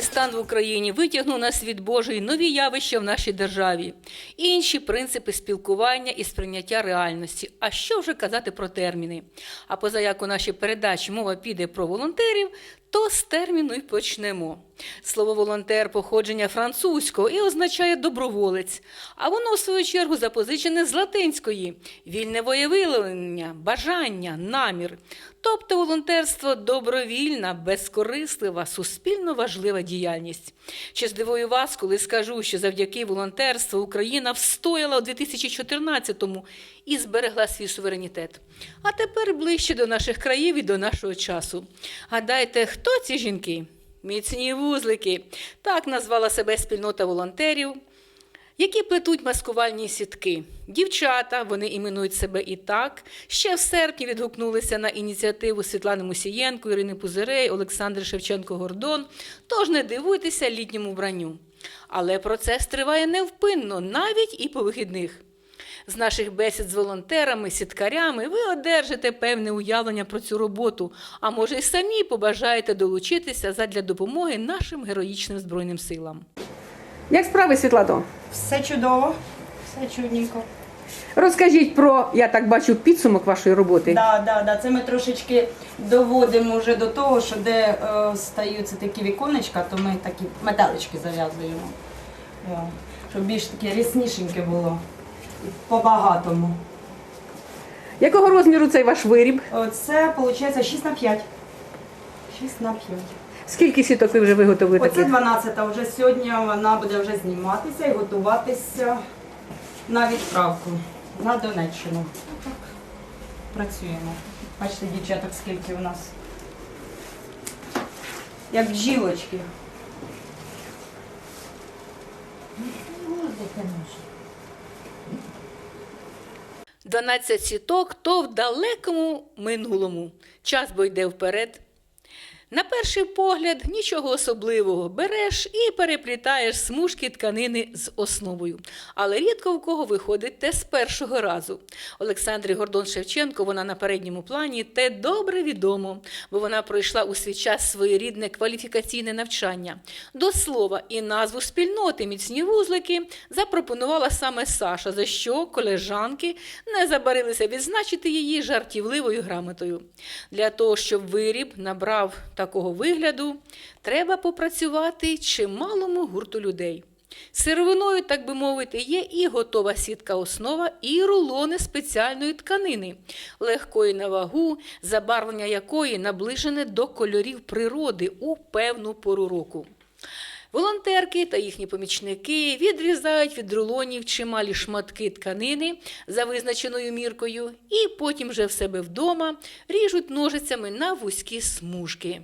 Воєнний стан в Україні витягнув на світ Божий нові явища в нашій державі, інші принципи спілкування і сприйняття реальності. А що вже казати про терміни? А поза як у нашій передачі мова піде про волонтерів, то з терміну й почнемо. Слово волонтер походження французького і означає доброволець, а воно, в свою чергу, запозичене з латинської вільне воєвилення, бажання, намір. Тобто волонтерство добровільна, безкорислива, суспільно важлива діяльність. Чи здивую вас, коли скажу, що завдяки волонтерству Україна встояла у 2014-му і зберегла свій суверенітет. А тепер ближче до наших країв і до нашого часу. Гадайте, хто ці жінки? Міцні вузлики. Так назвала себе спільнота волонтерів, які плетуть маскувальні сітки. Дівчата, вони іменують себе і так, ще в серпні відгукнулися на ініціативу Світлани Мусієнко, Ірини Пузирей, Олександри Шевченко-Гордон. Тож не дивуйтеся літньому вбранню. Але процес триває невпинно, навіть і по вихідних. З наших бесід з волонтерами, сіткарями ви одержите певне уявлення про цю роботу, а може й самі побажаєте долучитися задля допомоги нашим героїчним збройним силам. Як справи, Світлано? Все чудово, все чудненько. Розкажіть про, я так бачу, підсумок вашої роботи. Да, да, да. Це ми трошечки доводимо вже до того, що де е, стаються такі віконечка, то ми такі метелички зав'язуємо. Щоб більш таке ряснішеньке було. По-багатому. Якого розміру цей ваш виріб? Це виходить 6 на 5. 6 на 5. Скільки сіток ви вже виготовили Оце таких? 12-та. Вже сьогодні вона буде вже зніматися і готуватися на відправку на Донеччину. Так, Працюємо. Бачите, дівчаток, скільки у нас. Як бджілочки. 12 сіток то в далекому минулому. Час бо йде вперед. На перший погляд нічого особливого. Береш і переплітаєш смужки тканини з основою. Але рідко в кого виходить те з першого разу. Олександрі Гордон Шевченко, вона на передньому плані, те добре відомо, бо вона пройшла у свій час своєрідне кваліфікаційне навчання. До слова, і назву спільноти міцні вузлики запропонувала саме Саша, за що колежанки не забарилися відзначити її жартівливою грамотою. Для того, щоб виріб набрав такого вигляду, треба попрацювати чималому гурту людей. Сировиною, так би мовити, є і готова сітка основа, і рулони спеціальної тканини, легкої на вагу, забарвлення якої наближене до кольорів природи у певну пору року. Волонтерки та їхні помічники відрізають від рулонів чималі шматки тканини за визначеною міркою, і потім вже в себе вдома ріжуть ножицями на вузькі смужки.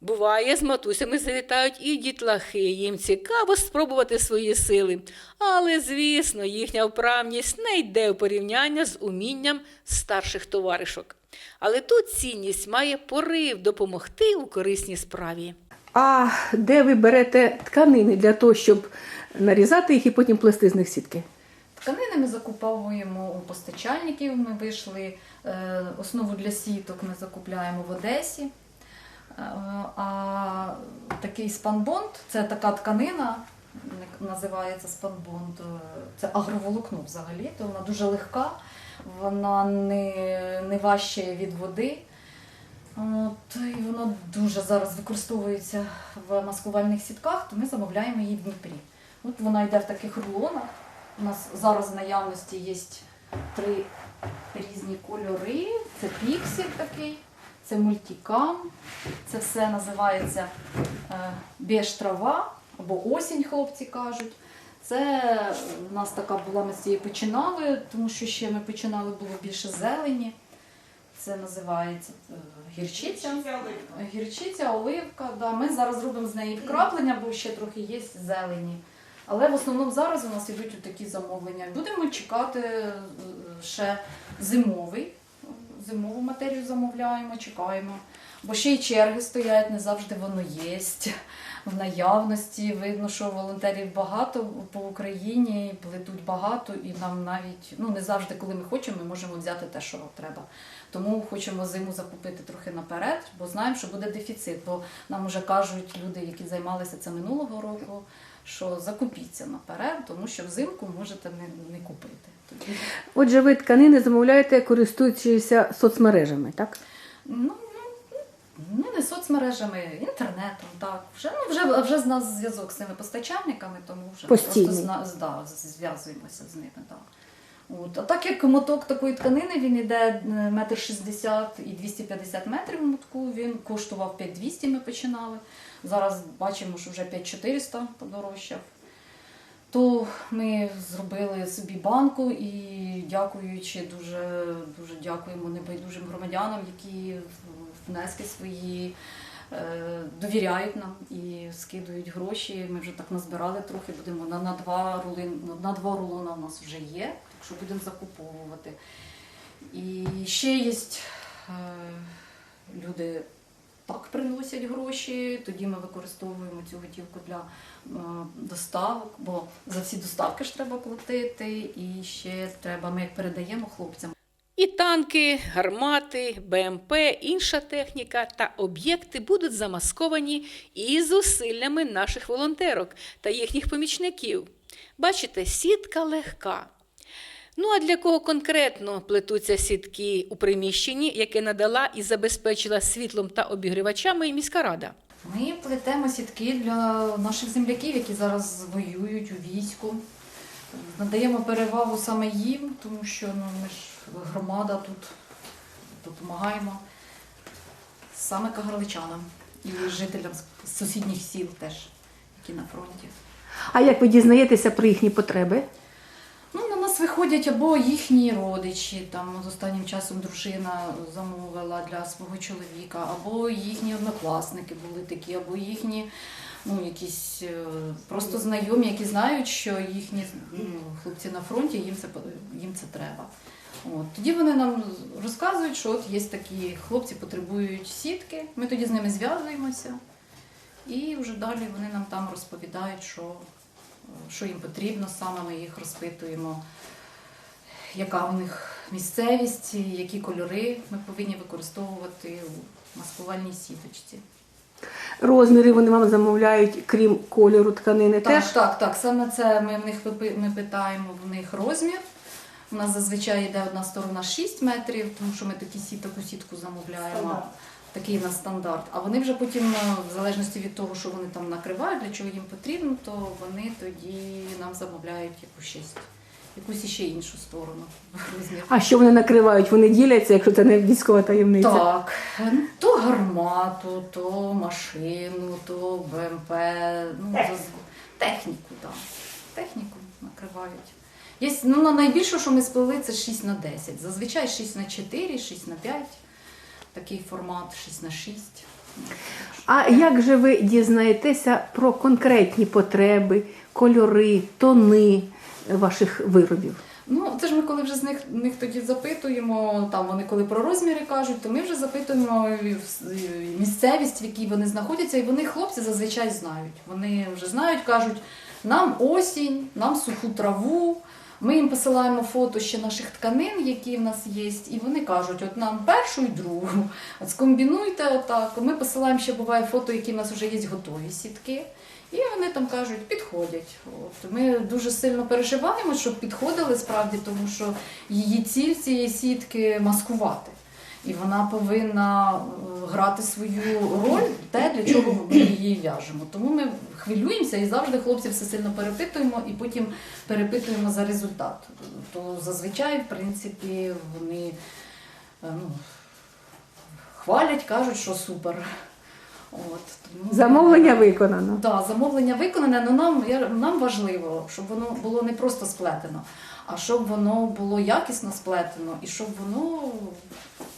Буває, з матусями завітають і дітлахи. Їм цікаво спробувати свої сили. Але, звісно, їхня вправність не йде у порівняння з умінням старших товаришок. Але тут цінність має порив допомогти у корисній справі. А де ви берете тканини для того, щоб нарізати їх і потім плести з них сітки? Тканини ми закуповуємо у постачальників. Ми вийшли е, основу для сіток ми закупляємо в Одесі. Е, А такий спанбонд це така тканина, називається спанбонд. е, Це агроволокно взагалі, то вона дуже легка, вона не, не важче від води. От, і вона дуже зараз використовується в маскувальних сітках, то ми замовляємо її в Дніпрі. От вона йде в таких рулонах. У нас зараз в наявності є три різні кольори. Це піксель такий, це мультикам, це все називається е, трава або осінь, хлопці кажуть. Це в нас така була, ми з цієї починали, тому що ще ми починали, було більше зелені. Це називається е, гірчиця. Гірчиця, оливка. Да. Ми зараз робимо з неї вкраплення, бо ще трохи є зелені. Але в основному зараз у нас йдуть такі замовлення. Будемо чекати е, ще зимовий. Зимову матерію замовляємо, чекаємо. Бо ще й черги стоять, не завжди воно є в наявності. Видно, що волонтерів багато по Україні, плетуть багато, і нам навіть ну не завжди, коли ми хочемо, ми можемо взяти те, що треба. Тому хочемо зиму закупити трохи наперед, бо знаємо, що буде дефіцит. Бо нам вже кажуть люди, які займалися це минулого року, що закупіться наперед, тому що взимку можете не, не купити. Отже, ви тканини замовляєте, користуючися соцмережами, так? Ну, ну, ну, не соцмережами, інтернетом, так. Вже, ну, вже, вже з нас зв'язок з цими постачальниками, тому вже Постійний. просто зна, да, зв'язуємося з ними. Так. От. А так як моток такої тканини, він йде е, метр шістдесят і 250 метрів в мотку, він коштував 5200 ми починали. Зараз бачимо, що вже 5400 подорожчав. То ми зробили собі банку і дякуючи дуже, дуже дякуємо небайдужим громадянам, які внески свої е, довіряють нам і скидують гроші. Ми вже так назбирали трохи, будемо на, на два рули, на два рулона у нас вже є, що будемо закуповувати. І ще є е, люди так приносять гроші, тоді ми використовуємо цю готівку для е, доставок, бо за всі доставки ж треба платити, і ще треба, ми як передаємо хлопцям. І танки, гармати, БМП, інша техніка та об'єкти будуть замасковані і зусиллями наших волонтерок та їхніх помічників. Бачите, сітка легка. Ну а для кого конкретно плетуться сітки у приміщенні, яке надала і забезпечила світлом та обігрівачами міська рада? Ми плетемо сітки для наших земляків, які зараз воюють у війську. Надаємо перевагу саме їм, тому що ну, ми ж громада тут допомагаємо саме кагарличанам і жителям з сусідніх сіл теж, які на фронті. А як ви дізнаєтеся про їхні потреби? Виходять або їхні родичі, там з останнім часом дружина замовила для свого чоловіка, або їхні однокласники були такі, або їхні ну, якісь е, просто знайомі, які знають, що їхні ну, хлопці на фронті, їм це, їм це треба. От. Тоді вони нам розказують, що от є такі хлопці, потребують сітки, ми тоді з ними зв'язуємося. І вже далі вони нам там розповідають, що, що їм потрібно, саме ми їх розпитуємо, яка у них місцевість, які кольори ми повинні використовувати у маскувальній сіточці. Розміри вони вам замовляють, крім кольору тканини, Так, теж? так, так. Саме це ми в них ми питаємо в них розмір. У нас зазвичай йде одна сторона 6 метрів, тому що ми такі сіт, таку сітку замовляємо. Такий на стандарт. А вони вже потім, е, в залежності від того, що вони там накривають, для чого їм потрібно, то вони тоді нам замовляють якусь якусь іще іншу сторону. А що вони накривають? Вони діляться, якщо це не військова таємниця? Так, то гармату, то машину, то БМП, ну, техніку, так. Техніку накривають. Є, ну, на найбільше, що ми сплели, це 6 на 10. Зазвичай 6 на 4, 6 на 5. Такий формат 6 на 6. А як же ви дізнаєтеся про конкретні потреби, кольори, тони ваших виробів? Ну, це ж ми коли вже з них, них тоді запитуємо, там вони коли про розміри кажуть, то ми вже запитуємо місцевість, в якій вони знаходяться, і вони хлопці зазвичай знають. Вони вже знають, кажуть, нам осінь, нам суху траву. Ми їм посилаємо фото ще наших тканин, які в нас є, і вони кажуть, от нам першу і другу. От скомбінуйте отак. Ми посилаємо ще буває фото, які в нас вже є готові сітки. І вони там кажуть, підходять. От ми дуже сильно переживаємо, щоб підходили справді, тому що її ціль цієї сітки маскувати. І вона повинна е, грати свою роль, те, для чого ми її в'яжемо. Тому ми хвилюємося і завжди хлопців все сильно перепитуємо і потім перепитуємо за результат. То зазвичай, в принципі, вони е, ну, хвалять, кажуть, що супер. От, тому- Замовлення виконано. Да, замовлення виконане, але нам, нам важливо, щоб воно було не просто сплетено, а щоб воно було якісно сплетено і щоб воно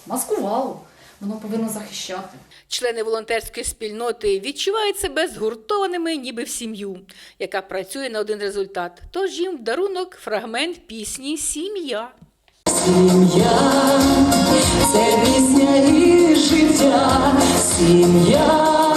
маскувало, воно повинно захищати. Члени волонтерської спільноти відчувають себе згуртованими, ніби в сім'ю, яка працює на один результат. Тож їм в дарунок фрагмент пісні Сім'я. Сім'я це пісня і життя, сім'я,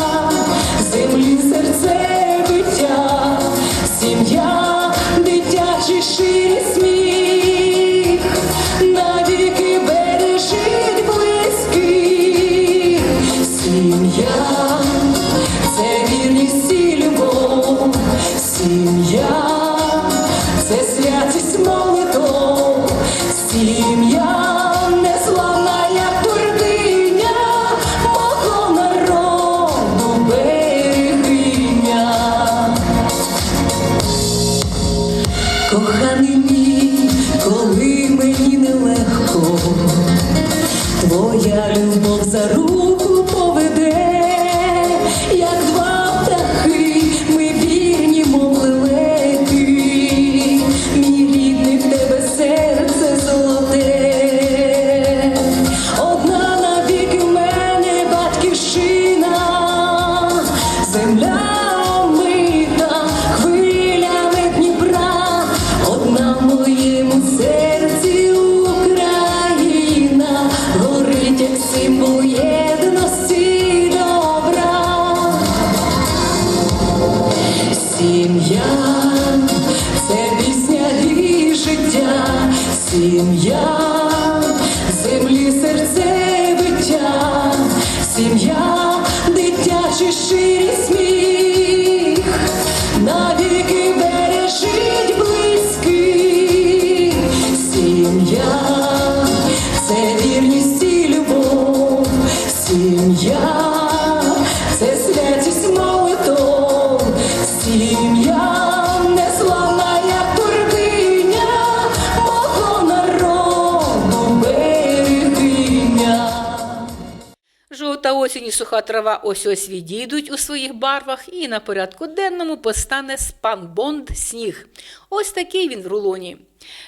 Жовта осінь і суха трава ось ось відійдуть у своїх барвах, і на порядку денному постане спанбонд сніг. Ось такий він в рулоні.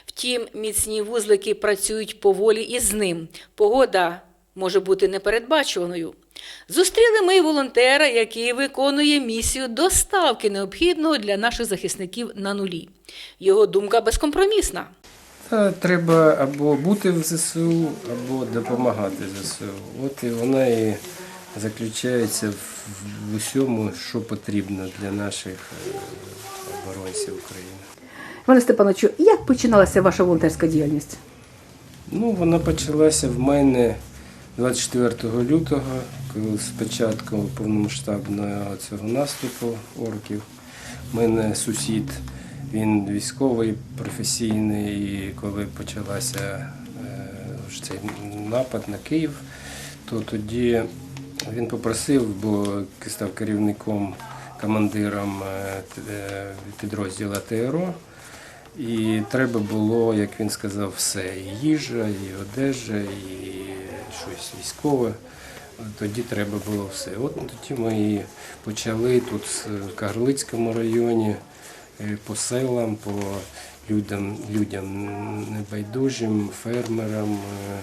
Втім, міцні вузлики працюють поволі із ним. Погода може бути непередбачуваною. Зустріли ми волонтера, який виконує місію доставки необхідного для наших захисників на нулі. Його думка безкомпромісна. Треба або бути в ЗСУ, або допомагати ЗСУ. От і вона і заключається в, усьому, що потрібно для наших е, оборонців України. Іване Степановичу, як починалася ваша волонтерська діяльність? Ну, вона почалася в мене 24 лютого, коли спочатку повномасштабного цього наступу орків. У мене сусід, він військовий, професійний, і коли почалася е, цей напад на Київ, то тоді він попросив, бо став керівником, командиром е, е, підрозділу ТРО. І треба було, як він сказав, все. І їжа, і одежа, і щось військове. Тоді треба було все. От тоді ми і почали тут в Кагарлицькому районі, е, по селам, по людям, людям небайдужим, фермерам, е, е,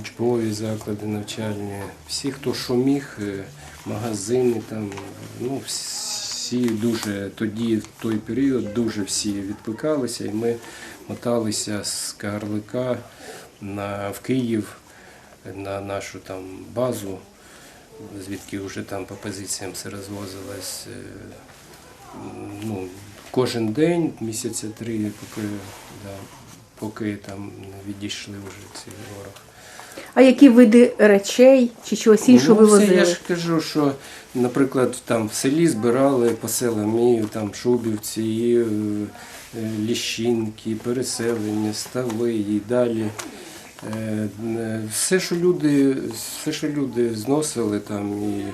учбові заклади навчальні. Всі, хто що міг, е, магазини там, ну, всі дуже тоді, в той період, дуже всі відкликалися, і ми моталися з Кагарлика на, в Київ на нашу там базу, звідки вже там по позиціям все розвозилось. е, Ну, кожен день, місяця три, поки, да, поки там не відійшли вже ці ворог. А які види речей чи чогось іншого ну, ви все, я ж кажу, що, наприклад, там в селі збирали по селам і там шубівці, і, е, е, ліщинки, переселення, стави і далі. Е, Все, що люди, все, що люди зносили, там і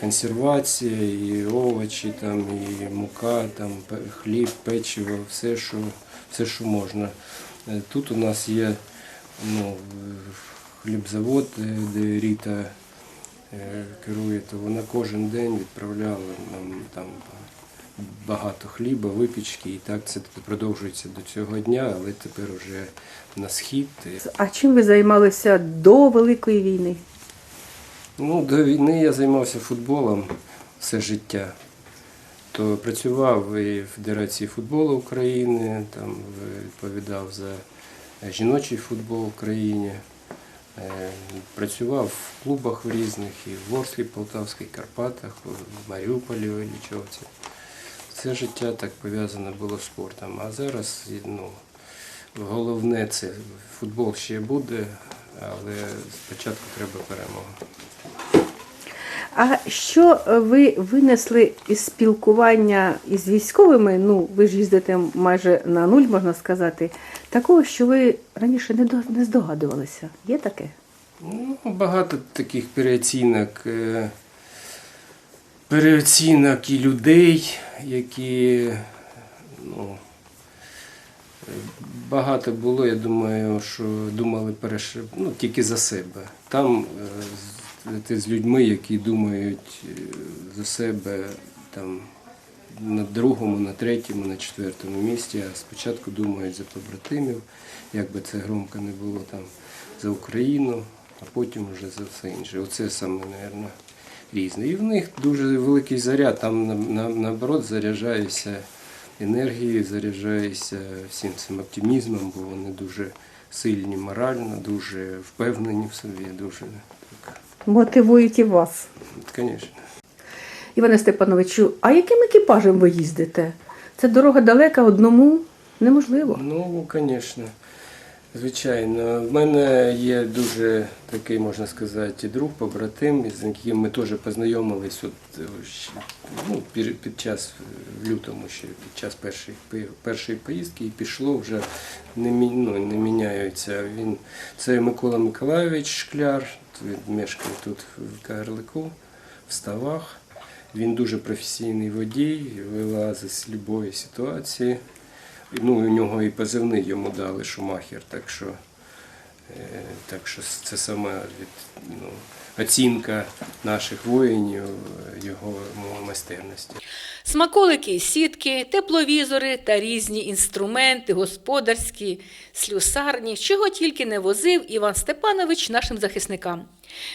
консервація, і овочі, там, і мука, там, хліб, печиво, все, що, все, що можна. Е, Тут у нас є ну, хлібзавод, е, де Ріта е, керує, то вона кожен день відправляла нам там багато хліба, випічки, і так це продовжується до цього дня, але тепер вже на схід. А чим ви займалися до Великої війни? Ну, до війни я займався футболом все життя. То працював і в Федерації футболу України, там відповідав за жіночий футбол в країні. Е, Працював в клубах в різних, і в Ворсклі, Полтавській, Карпатах, в Маріуполі, в Іллічовці. Все життя так пов'язане було з спортом. А зараз ну, головне це футбол ще буде, але спочатку треба перемога. А що е, ви винесли із спілкування із військовими? Ну, ви ж їздите майже на нуль, можна сказати. Такого, що ви раніше не, до- не здогадувалися. Є таке? Ну, багато таких переоцінок, е, переоцінок і людей, які ну, багато було, я думаю, що думали переш... ну, тільки за себе. Там е, ти з людьми, які думають е, за себе там, на другому, на третьому, на четвертому місці, а спочатку думають за побратимів, як би це громко не було там за Україну, а потім вже за все інше. Оце саме, мабуть, різне. І в них дуже великий заряд, там на, на, наоборот заряджаєшся енергією, заряджаєшся всім цим оптимізмом, бо вони дуже сильні морально, дуже впевнені в собі, дуже Мотивують і вас. звісно. Іване Степановичу, а яким екіпажем ви їздите? Це дорога далека, одному неможливо. Ну, звісно. Звичайно, в мене є дуже такий, можна сказати, друг, побратим, з яким ми теж познайомились от, ну, під час е, в лютому, ще під час першої, першої поїздки, і пішло вже не, ну, не міняються. Він це Микола Миколайович Шкляр, він мешкає тут в Кагарлику, в ставах. Він дуже професійний водій, вилазить з будь-якої ситуації. Ну, у нього і позивний йому дали Шумахер, так що, е, так що це саме від, ну, оцінка наших воїнів, е, його майстерності. Смаколики, сітки, тепловізори та різні інструменти, господарські, слюсарні, чого тільки не возив Іван Степанович нашим захисникам.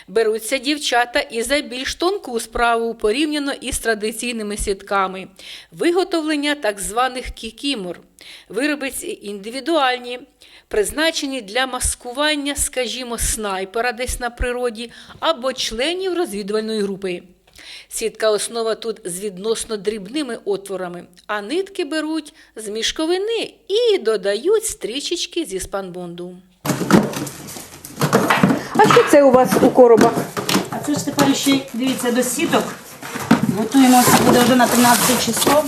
Беруться дівчата і за більш тонку справу порівняно із традиційними сітками, виготовлення так званих кікімор. виробиці індивідуальні, призначені для маскування, скажімо, снайпера десь на природі або членів розвідувальної групи. Сітка основа тут з відносно дрібними отворами, а нитки беруть з мішковини і додають стрічечки зі спанбонду. А що це у вас у коробах? А це ж тепер ще, дивіться, до сіток. Готуємося, буде вже на 13 число.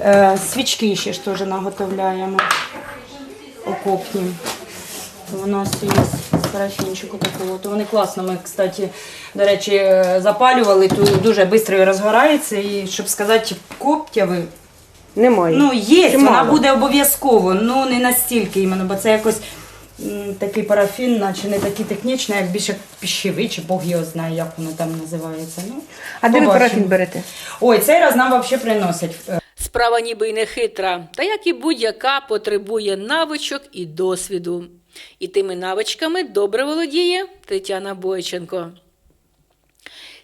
Е, свічки ще ж теж наготовляємо. Окопні. У нас є парафінчику такого. То вони класно. Ми, кстати, до речі, е, запалювали, то дуже швидко розгорається. І щоб сказати, коптяви, Немає. Ну, є, Чи вона мало? буде обов'язково, ну не настільки іменно, бо це якось м, такий парафін, наче не такий технічний, як більше піщевий, чи Бог його знає, як воно там називається. Ну, а де ви побачимо. парафін берете? Ой, цей раз нам взагалі приносять. Е, Справа ніби й не хитра, та як і будь-яка потребує навичок і досвіду. І тими навичками добре володіє Тетяна Бойченко.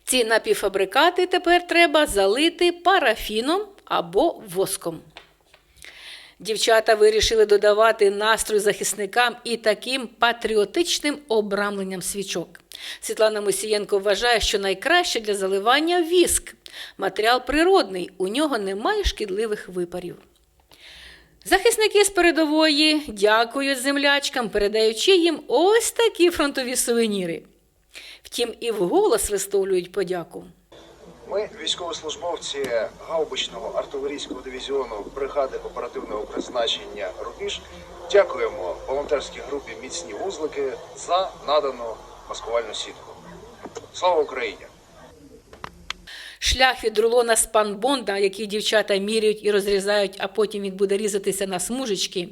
Ці напівфабрикати тепер треба залити парафіном або воском. Дівчата вирішили додавати настрій захисникам і таким патріотичним обрамленням свічок. Світлана Мусієнко вважає, що найкраще для заливання віск. Матеріал природний, у нього немає шкідливих випарів. Захисники з передової дякують землячкам, передаючи їм ось такі фронтові сувеніри. Втім, і вголос висловлюють подяку. Ми, військовослужбовці гаубичного артилерійського дивізіону бригади оперативного призначення Рубіж, дякуємо волонтерській групі Міцні вузлики за надану маскувальну сітку. Слава Україні! Шлях від рулона спанбонда, який дівчата міряють і розрізають, а потім він буде різатися на смужечки.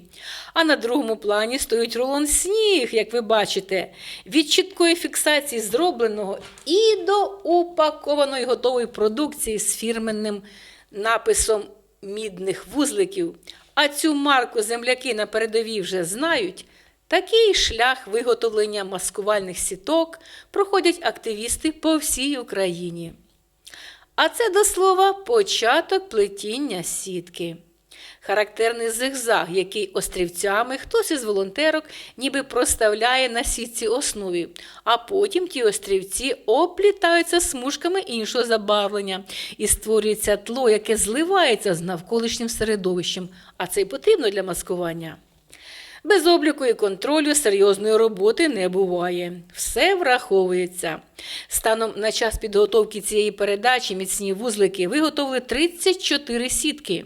А на другому плані стоїть рулон сніг, як ви бачите, від чіткої фіксації зробленого і до упакованої готової продукції з фірменним написом мідних вузликів. А цю марку земляки на передовій вже знають. Такий шлях виготовлення маскувальних сіток проходять активісти по всій Україні. А це до слова початок плетіння сітки. Характерний зигзаг, який острівцями хтось із волонтерок ніби проставляє на сітці основі, а потім ті острівці оплітаються смужками іншого забавлення і створюється тло, яке зливається з навколишнім середовищем, а це й потрібно для маскування. Без обліку і контролю серйозної роботи не буває. Все враховується. Станом на час підготовки цієї передачі міцні вузлики виготовили 34 сітки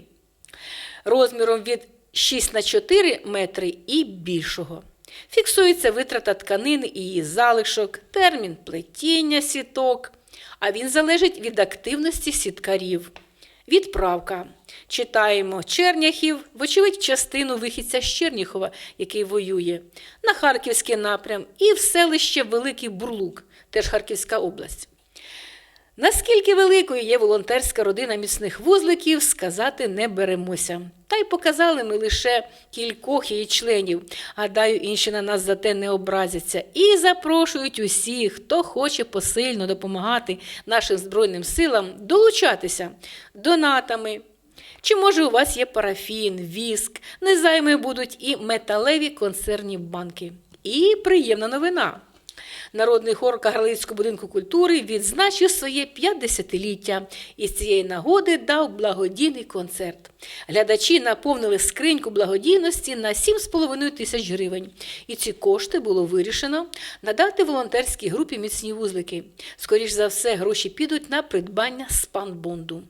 розміром від 6 на 4 метри і більшого. Фіксується витрата тканини і її залишок, термін плетіння сіток, а він залежить від активності сіткарів. Відправка. Читаємо Черняхів, вочевидь, частину вихідця з Черніхова, який воює, на Харківський напрям і в селище Великий Бурлук, теж Харківська область. Наскільки великою є волонтерська родина міцних вузликів, сказати не беремося. Та й показали ми лише кількох її членів. Гадаю, інші на нас за те не образяться і запрошують усіх, хто хоче посильно допомагати нашим Збройним силам, долучатися донатами. Чи може у вас є парафін, віск, незайми будуть і металеві консервні банки. І приємна новина. Народний хор Кагарлицького будинку культури відзначив своє 50-ліття і з цієї нагоди дав благодійний концерт. Глядачі наповнили скриньку благодійності на 7,5 тисяч гривень. І ці кошти було вирішено надати волонтерській групі міцні вузлики. Скоріш за все, гроші підуть на придбання спанбонду.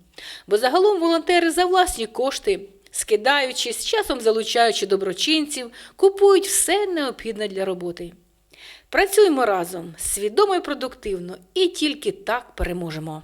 Бо загалом волонтери за власні кошти скидаючись, часом залучаючи доброчинців, купують все необхідне для роботи. Працюємо разом свідомо і продуктивно, і тільки так переможемо.